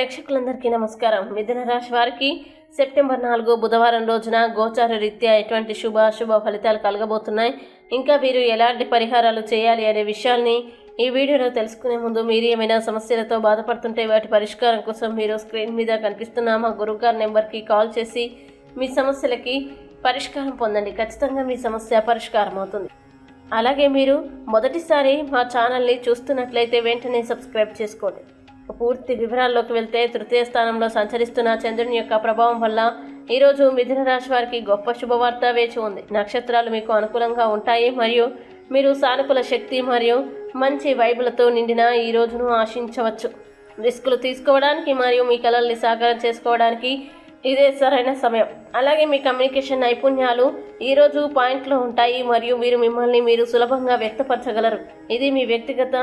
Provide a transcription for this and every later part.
ప్రేక్షకులందరికీ నమస్కారం. మిథున రాశి వారికి సెప్టెంబర్ నాలుగు బుధవారం రోజున గోచార రీత్యా ఎటువంటి శుభ అశుభ ఫలితాలు కలగబోతున్నాయి? ఇంకా మీరు ఎలాంటి పరిహారాలు చేయాలి అనే విషయాల్ని ఈ వీడియోలో తెలుసుకునే ముందు మీరు ఏమైనా సమస్యలతో బాధపడుతుంటే వాటి పరిష్కారం కోసం మీరు స్క్రీన్ మీద కనిపిస్తున్న మా గురువుగారి నెంబర్కి కాల్ చేసి మీ సమస్యలకి పరిష్కారం పొందండి. ఖచ్చితంగా మీ సమస్య పరిష్కారం అవుతుంది. అలాగే మీరు మొదటిసారి మా ఛానల్ని చూస్తున్నట్లయితే వెంటనే సబ్స్క్రైబ్ చేసుకోండి. పూర్తి వివరాల్లోకి వెళ్తే తృతీయ స్థానంలో సంచరిస్తున్న చంద్రుని యొక్క ప్రభావం వల్ల ఈరోజు మిథున రాశి వారికి గొప్ప శుభవార్త వేచి ఉంది. నక్షత్రాలు మీకు అనుకూలంగా ఉంటాయి మరియు మీరు సానుకూల శక్తి మరియు మంచి వైబులతో నిండిన ఈ రోజును ఆశించవచ్చు. రిస్కులు తీసుకోవడానికి మరియు మీ కలల్ని సాకారం చేసుకోవడానికి ఇదే సరైన సమయం. అలాగే మీ కమ్యూనికేషన్ నైపుణ్యాలు ఈరోజు పాయింట్లో ఉంటాయి మరియు మీరు మిమ్మల్ని మీరు సులభంగా వ్యక్తపరచగలరు. ఇది మీ వ్యక్తిగత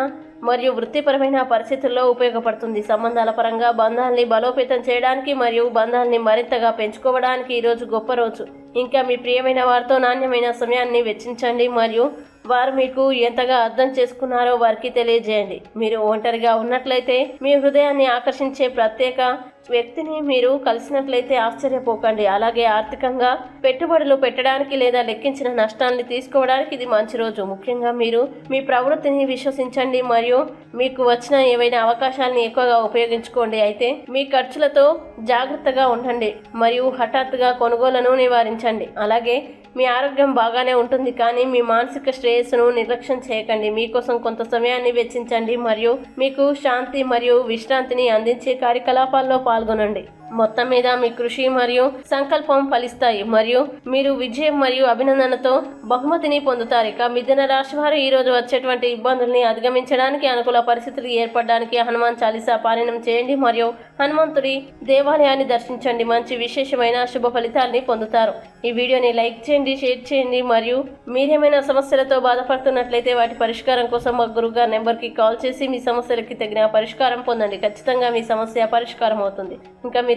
మరియు వృత్తిపరమైన పరిస్థితుల్లో ఉపయోగపడుతుంది. సంబంధాల పరంగా బంధాల్ని బలోపేతం చేయడానికి మరియు బంధాల్ని మరింతగా పెంచుకోవడానికి ఈరోజు గొప్ప రోజు. ఇంకా మీ ప్రియమైన వారితో నాణ్యమైన సమయాన్ని వెచ్చించండి మరియు వారు మీకు ఎంతగా అర్థం చేసుకున్నారో వారికి తెలియజేయండి. మీరు ఒంటరిగా ఉన్నట్లయితే మీ హృదయాన్ని ఆకర్షించే ప్రత్యేక వ్యక్తిని మీరు కలిసినట్లయితే ఆశ్చర్యపోకండి. అలాగే ఆర్థికంగా పెట్టుబడులు పెట్టడానికి లేదా లెక్కించిన నష్టాన్ని తీసుకోవడానికి ఇది మంచి రోజు. ముఖ్యంగా మీరు మీ ప్రవృత్తిని విశ్వసించండి మరియు మీకు వచ్చిన ఏవైనా అవకాశాలను ఎక్కువగా ఉపయోగించుకోండి. అయితే మీ ఖర్చులతో జాగ్రత్తగా ఉండండి మరియు హఠాత్తుగా కొనుగోలను నివారించండి. అలాగే మీ ఆరోగ్యం బాగానే ఉంటుంది కానీ మీ మానసిక శ్రేయస్సును నిర్లక్ష్యం చేయకండి. మీకోసం కొంత సమయాన్ని వెచ్చించండి మరియు మీకు శాంతి మరియు విశ్రాంతిని అందించే కార్యకలాపాల్లో పాల్గొనండి పాల్గొనండి. మొత్తం మీద మీ కృషి మరియు సంకల్పం ఫలిస్తాయి. మరియు మీరు విజయం మరియు అభినందనతో బహుమతిని పొందుతారు. ఇక మిథున రాశి వారు ఈ రోజు వచ్చేటువంటి ఇబ్బందుల్ని అధిగమించడానికి అనుకూల పరిస్థితులు ఏర్పడడానికి హనుమాన్ చాలీసా పారాయణం చేయండి మరియు హనుమంతుడి దేవాలయాన్ని దర్శించండి. మంచి విశేషమైన శుభ ఫలితాల్ని పొందుతారు. ఈ వీడియోని లైక్ చేయండి షేర్ చేయండి మరియు మీరేమైనా సమస్యలతో బాధపడుతున్నట్లయితే వాటి పరిష్కారం కోసం మా గురుగారు నెంబర్కి కాల్ చేసి మీ సమస్యలకి తగిన పరిష్కారం పొందండి. ఖచ్చితంగా మీ సమస్య పరిష్కారం అవుతుంది. ఇంకా మీరు